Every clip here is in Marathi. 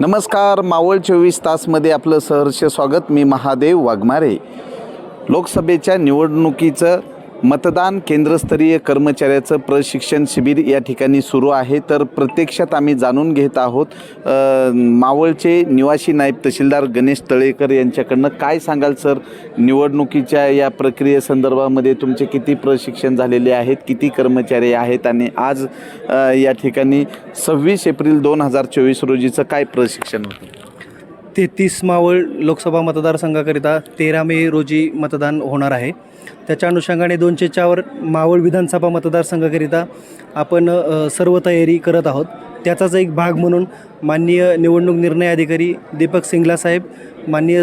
नमस्कार मावळ चोवीस तासमध्ये आपलं सहर्ष स्वागत. मी महादेव वाघमारे. लोकसभेच्या निवडणुकीचं मतदान केंद्रस्तरीय कर्मचाऱ्याचं प्रशिक्षण शिबिर या ठिकाणी सुरू आहे. तर प्रत्यक्षात आम्ही जाणून घेत आहोत मावळचे निवासी नायब तहसीलदार गणेश तळेकर यांच्याकडनं काय सांगाल सर? निवडणुकीच्या या प्रक्रियेसंदर्भामध्ये तुमचे किती प्रशिक्षण झालेले आहेत किती कर्मचारी आहेत आणि आज या ठिकाणी सव्वीस एप्रिल दोन हजार चोवीस रोजीचं काय प्रशिक्षण होतं? तेहतीस मावळ लोकसभा मतदारसंघाकरिता तेरा मे रोजी मतदान होणार आहे. त्याच्या अनुषंगाने दोनशे चार मावळ विधानसभा मतदारसंघाकरिता आपण सर्व तयारी करत आहोत. त्याचाच एक भाग म्हणून माननीय निवडणूक निर्णय अधिकारी दीपक सिंगला साहेब माननीय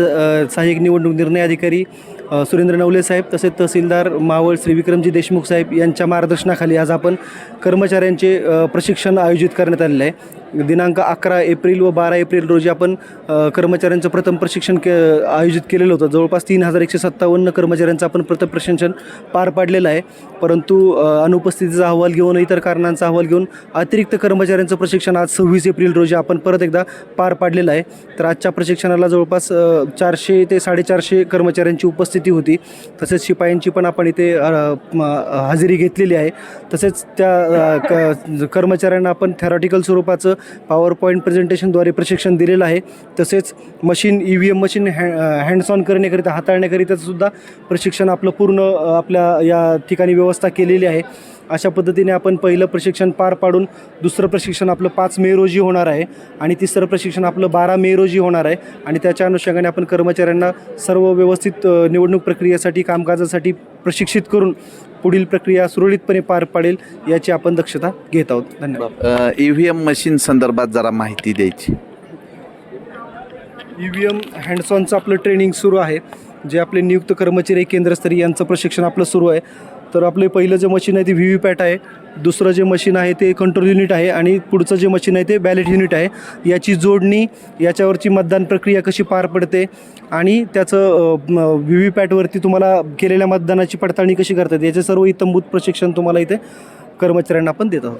सहाय्यक निवडणूक निर्णय अधिकारी सुरेंद्र नवले साहेब तसेच तहसीलदार मावळ श्री विक्रमजी देशमुख साहेब यांच्या मार्गदर्शनाखाली आज आपण कर्मचाऱ्यांचे प्रशिक्षण आयोजित करण्यात आलेलं आहे. दिनांक अकरा एप्रिल व बारा एप्रिल रोजी आपण कर्मचाऱ्यांचं प्रथम प्रशिक्षण के आयोजित केलेलं होतं. जवळपास तीन हजार एकशे सत्तावन्न कर्मचाऱ्यांचं आपण प्रथम प्रशिक्षण पार पाडलेलं आहे. परंतु अनुपस्थितीचा अहवाल घेऊन इतर कारणांचा अहवाल घेऊन अतिरिक्त कर्मचाऱ्यांचं प्रशिक्षण आज सव्वीस एप्रिल रोजी आपण परत एकदा पार पाडलेलं आहे. तर आजच्या प्रशिक्षणाला जवळपास चारशे ते साडेचारशे कर्मचाऱ्यांची उपस्थिती होती. तसेच शिपायांची पण आपण इथे हजेरी घेतलेली आहे. तसेच त्या क कर्मचाऱ्यांना आपण थेरॉटिकल स्वरूपाचं पॉवर पॉईंट प्रेझेंटेशनद्वारे प्रशिक्षण दिलेलं आहे. तसेच machine E V M machine हॅ हँड्स ऑन करण्याकरिता हाताळण्याकरिता सुद्धा प्रशिक्षण आपलं पूर्ण आपल्या या ठिकाणी व्यवस्था केलेली आहे. अशा पद्धतीने आपण पहिलं प्रशिक्षण पार पाडून दुसरं प्रशिक्षण आपलं पाच मे रोजी होणार आहे आणि तिसरं प्रशिक्षण आपलं बारा मे रोजी होणार आहे आणि त्याच्या अनुषंगाने आपण कर्मचाऱ्यांना सर्व व्यवस्थित निवडणूक प्रक्रियेसाठी कामकाजासाठी प्रशिक्षित करून पुढील प्रक्रिया सुरळीतपणे पार पाडेल याची आपण दक्षता घेत आहोत. धन्यवाद. ई व्ही एम मशीन संदर्भात जरा माहिती द्यायची. ई व्ही एम हँडसॉनचं आपलं ट्रेनिंग सुरू आहे. जे आपले नियुक्त कर्मचारी केंद्रस्तरीय यांचं प्रशिक्षण आपलं सुरू आहे. तर आपले पहिलं जे मशीन आहे ते व्ही व्ही पॅट आहे. दुसरं जे मशीन आहे ते कंट्रोल युनिट आहे आणि पुढचं जे मशीन आहे ते बॅलेट युनिट आहे. याची जोडणी याच्यावरची मतदान प्रक्रिया कशी पार पडते आणि त्याचं व्ही व्ही पॅटवरती तुम्हाला केलेल्या मतदानाची पडताळणी कशी करतात याचे सर्व इतंभूत प्रशिक्षण तुम्हाला इथे कर्मचाऱ्यांना आपण देत आहोत.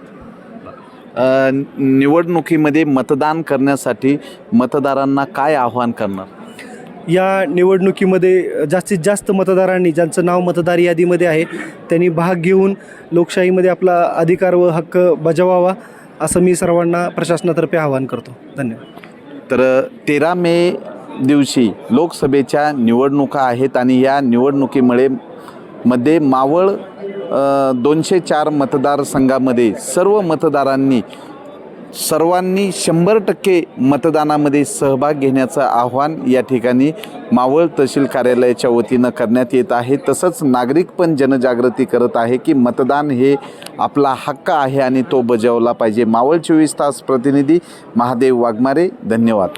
निवडणुकीमध्ये मतदान करण्यासाठी मतदारांना काय आव्हान करणार? या निवडणुकीमध्ये जास्तीत जास्त मतदारांनी ज्यांचं नाव मतदार यादीमध्ये आहे त्यांनी भाग घेऊन लोकशाहीमध्ये आपला अधिकार व हक्क बजावावा असं मी सर्वांना प्रशासनातर्फे आवाहन करतो. धन्यवाद. तर तेरा मे दिवशी लोकसभेच्या निवडणुका आहेत आणि या निवडणुकीमुळे मध्ये मावळ दोनशे चार मतदारसंघामध्ये सर्व मतदारांनी सर्वांनी शंभर टक्के मतदानामध्ये सहभाग घेण्याचं आव्हान या ठिकाणी मावळ तहसील कार्यालयाच्या वतीनं करण्यात येत आहे. तसंच नागरिक पण जनजागृती करत आहे की मतदान हे आपला हक्क आहे आणि तो बजावला पाहिजे. मावळ चोवीस तास प्रतिनिधी महादेव वाघमारे धन्यवाद.